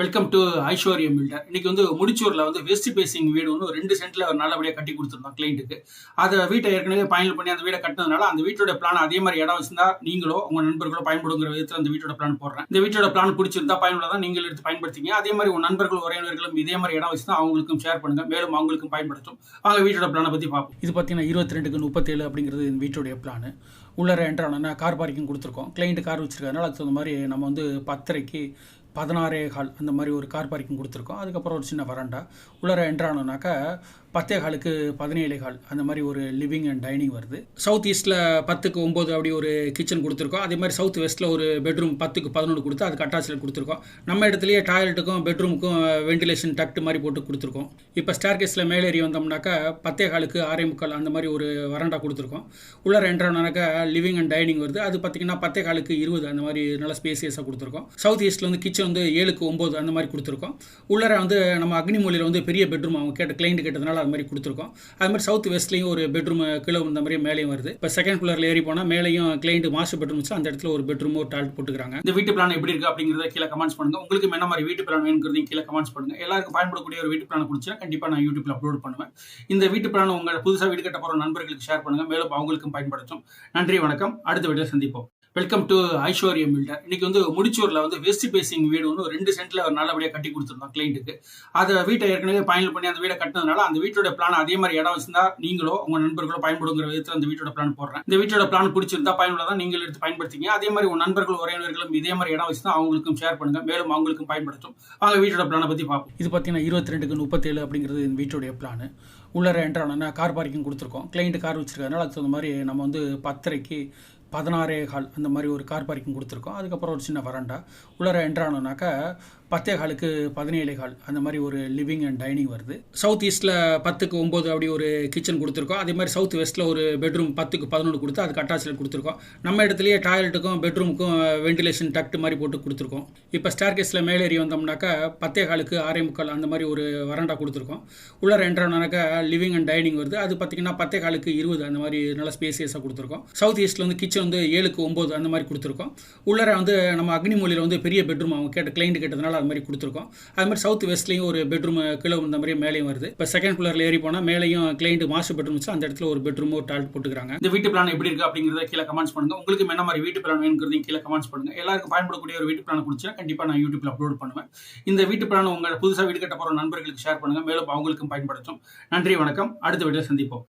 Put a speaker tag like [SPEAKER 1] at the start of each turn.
[SPEAKER 1] Welcome to ஐஸ்வர்யம் filter இன்னைக்கு வந்து முடிச்சூரில் வந்து வெஸ்ட் பேசிங் வீடு ஒன்று ரெண்டு சென்ட்ல நல்லபடியாக கட்டி கொடுத்துருந்தோம் கிளைண்ட்டுக்கு அதை வீட்டை ஏற்கனவே பயணம் பண்ணி அந்த வீடை கட்டினதுனால அந்த வீட்டோட பிளான் அதே மாதிரி இடம் வச்சிருந்தா நீங்களோ உங்க நண்பர்களோ பயன்படுங்கிற விதத்தில் அந்த வீட்டோட பிளான் போடுறேன். இந்த வீட்டோட பிளான் பிடிச்சிருந்தா பயனுள்ளதான் நீங்கள் எடுத்து பயன்படுத்திங்க அதே மாதிரி உங்க நண்பர்கள் உறவினர்களும் இதே மாதிரி இடம் வச்சுதான் அவங்களுக்கும் ஷேர் பண்ணுங்க. மேலும் அவங்களுக்கும் பயன்படுத்தும். அவங்க வீட்டோட பிளானை பற்றி பார்ப்போம். இது பார்த்தீங்கன்னா இருபத்தி ரெண்டுக்கு முப்பத்தேழு அப்படிங்கிறது இந்த வீட்டோடைய பிளான் உள்ளே என்ட்ரானா கார் பார்க்கிங் கொடுத்துருக்கோம். கிளைண்ட் கார் வச்சிருக்கறதுனால அதுக்கு தகுந்த மாதிரி நம்ம வந்து பத்தரைக்கு பதினாறே கால் அந்த மாதிரி ஒரு கார் பார்க்கிங் கொடுத்துருக்கோம். அதுக்கப்புறம் ஒரு சின்ன வராண்டா. உள்ளார என்ட்ரானோனாக்கா பத்தே காலுக்கு பதினேழு கால் அந்த மாதிரி ஒரு லிவிங் அண்ட் டைனிங் வருது. சவுத் ஈஸ்ட்டில் பத்துக்கு ஒம்பது அப்படி ஒரு கிச்சன் கொடுத்துருக்கோம். அதே மாதிரி சவுத் வெஸ்ட்டில் ஒரு பெட்ரூம் பத்துக்கு பதினொன்று கொடுத்து அதுக்கு அட்டாச்சில் கொடுத்துருக்கோம். நம்ம இடத்துலையே டாய்லெட்டுக்கும் பெட்ரூமுக்கும் வென்டிலேஷன் டக்ட் மாதிரி போட்டு கொடுத்துருக்கோம். இப்போ ஸ்டார் கேஸில் மேலேறி வந்தோம்னாக்கா பத்தே காலுக்கு ஆறே முக்கால் அந்த மாதிரி ஒரு வராண்டா கொடுத்துருக்கோம். உள்ளார என்ட்ரானோனாக்கா லிவிங் அண்ட் டைனிங் வருது. அது பார்த்தீங்கன்னா பத்தே காலுக்கு இருபது அந்த மாதிரி நல்ல ஸ்பேசியஸாக கொடுத்துருக்கோம். சவுத் ஈஸ்ட்டில் வந்து கிச்சன் வந்து ஏழுக்கு ஒம்பது அந்த மாதிரி கொடுத்துருக்கோம். உள்ளர வந்து நம்ம அக்னிமொழியில் வந்து பெரிய பெட்ரூம் அவங்க கேட்ட கிளைண்ட் கேட்டதுனால அது மாதிரி கொடுத்துருக்கோம். அது மாதிரி சவுத் வெஸ்ட்லேயும் ஒரு பெட்ரூம் கீழே இந்த மாதிரி மேலேயும் வருது. இப்போ செகண்ட் ஃப்ளோரில் ஏறி போனால் மேலேயும் கிளைண்ட் மாஸ்டர் பெட்ரூம் வச்சு அந்த இடத்துல ஒரு பெட்ரூம் ஒரு டாய்லெட் போட்டுக்கிறாங்க. இந்த வீட்டு பிளான் எப்படி இருக்கு அப்படிங்கிறத கீழே கமெண்ட்ஸ் பண்ணுங்க. உங்களுக்கு என்ன மாதிரி வீட்டு பிளான் வேணுங்கிறதையும் கீழே கமெண்ட்ஸ் பண்ணுங்க. எல்லாருக்கும் பயன்படக்கூடிய ஒரு வீட்டு பிளான் குடிச்சா கண்டிப்பாக நான் யூடியூப்ல அப்லோட் பண்ணுவேன். இந்த வீட்டு பிளான் உங்கள் புதுசாக வீடு கட்ட போகிற நண்பர்களுக்கு ஷேர் பண்ணுங்கள் மேலும் அவங்களுக்கும் பயன்படுத்தும். நன்றி வணக்கம். அடுத்த வீடியோ சந்திப்போம். வெல்கம் டு ஐஸ்வர்யம் பில்டர் இன்னைக்கு வந்து முடிச்சூரில் வந்து வெஸ்ட் பேசிங் வீடு ஒன்று ரெண்டு சென்ட்ல நல்லபடியாக கட்டி கொடுத்துருந்தோம் கிளைண்ட்டுக்கு அதை வீட்டை ஏற்கனவே பயணம் பண்ணி அந்த வீடை கட்டினதுனால அந்த வீட்டோட பிளான் அதே மாதிரி இடம் வச்சிருந்தா நீங்களோ உங்க நண்பர்களோ பயன்படுங்கிற விதத்தில் அந்த வீட்டோட பிளான் போடுறேன். இந்த வீட்டோட பிளான் பிடிச்சிருந்தா பயனுள்ளதான் நீங்கள் எடுத்து பயன்படுத்திங்க. அதே மாதிரி உங்க நண்பர்கள் உறவினர்களும் இதே மாதிரி இடம் வச்சுதான் அவங்களுக்கும் ஷேர் பண்ணுங்க. மேலும் அவங்களுக்கும் பயன்படுத்தும். அவங்க வீட்டோட பிளானை பற்றி பார்ப்போம். இது பார்த்தீங்கன்னா இருபத்தி ரெண்டுக்கு முப்பத்தேழு அப்படிங்கிறது இந்த வீட்டுடைய பிளான் உள்ளார என்ட்ரானா கார் பார்க்கிங் கொடுத்துருக்கோம். கிளைண்ட்டு கார் வச்சிருக்கறதுனால அதுக்கு தகுந்த மாதிரி நம்ம வந்து பத்தரைக்கு பதினாறே கால் அந்த மாதிரி ஒரு கார் பார்க்கிங் கொடுத்துருக்கோம். அதுக்கப்புறம் ஒரு சின்ன வராண்டா உள்ளார என்ட்ரானோனாக்கா பத்தே காலுக்கு பதினேழு கால் அந்த மாதிரி ஒரு லிவிங் அண்ட் டைனிங் வருது. சவுத் ஈஸ்ட்டில் பத்துக்கு ஒம்பது அப்படி ஒரு கிச்சன் கொடுத்துருக்கோம். அதே மாதிரி சவுத் வெஸ்ட்டில் ஒரு பெட்ரூம் பத்துக்கு பதினொன்று கொடுத்து அதுக்கு அட்டாச்சில் கொடுத்துருக்கோம். நம்ம இடத்துலையே டாய்லெட்டுக்கும் பெட்ரூமுக்கும் வென்டிலேஷன் டக்ட் மாதிரி போட்டு கொடுத்துருக்கோம். இப்போ ஸ்டார் கேஸில் மேலேறி வந்தோம்னாக்கா பத்தே காலுக்கு ஆரே முக்கால் அந்த மாதிரி ஒரு வராண்டா கொடுத்துருக்கோம். உள்ளார என்ட்ரானோனாக்கா லிவிங் அண்ட் டைனிங் வருது. அது பார்த்தீங்கன்னா பத்தே காலுக்கு இருபது அந்த மாதிரி நல்ல ஸ்பேசியஸாக கொடுத்துருக்கோம். சவுத் ஈஸ்ட்டில் வந்து கிச்சன் வந்து ஏழுக்கு ஒம்பது அந்த மாதிரி கொடுத்துருக்கோம். உள்ளர வந்து நம்ம அக்னிமொழியில் வந்து பெரிய பெட்ரூம் அவங்க கேட்ட கிளைண்ட் கேட்டதுனால அது மாதிரி கொடுத்துருக்கோம். அது மாதிரி சவுத் வெஸ்ட்லேயும் ஒரு பெட்ரூம் கீழே இந்த மாதிரி மேலேயும் வருது. இப்போ செகண்ட் ஃப்ளோரில் ஏறி போனால் மேலேயும் கிளைண்ட் மாஸ்டர் பெட்ரூம் வச்சு அந்த இடத்துல ஒரு பெட்ரூம் ஒரு டாய்லெட் போட்டுக்கிறாங்க. இந்த வீட்டு பிளான் எப்படி இருக்கு அப்படிங்கிறத கீழே கமெண்ட்ஸ் பண்ணுங்க. உங்களுக்கு என்ன மாதிரி வீட்டு பிளான் வேணுங்கிறதையும் கீழே கமெண்ட்ஸ் பண்ணுங்க. எல்லாருக்கும் பயன்படக்கூடிய ஒரு வீட்டு பிளான் குடிச்சா கண்டிப்பாக நான் யூடியூப்ல அப்லோட் பண்ணுவேன். இந்த வீட்டு பிளான் உங்கள் புதுசாக வீடு கட்ட போகிற நண்பர்களுக்கு ஷேர் பண்ணுங்கள் மேலும் அவங்களுக்கும் பயன்படுத்தும். நன்றி வணக்கம். அடுத்த வீடியோ சந்திப்போம்.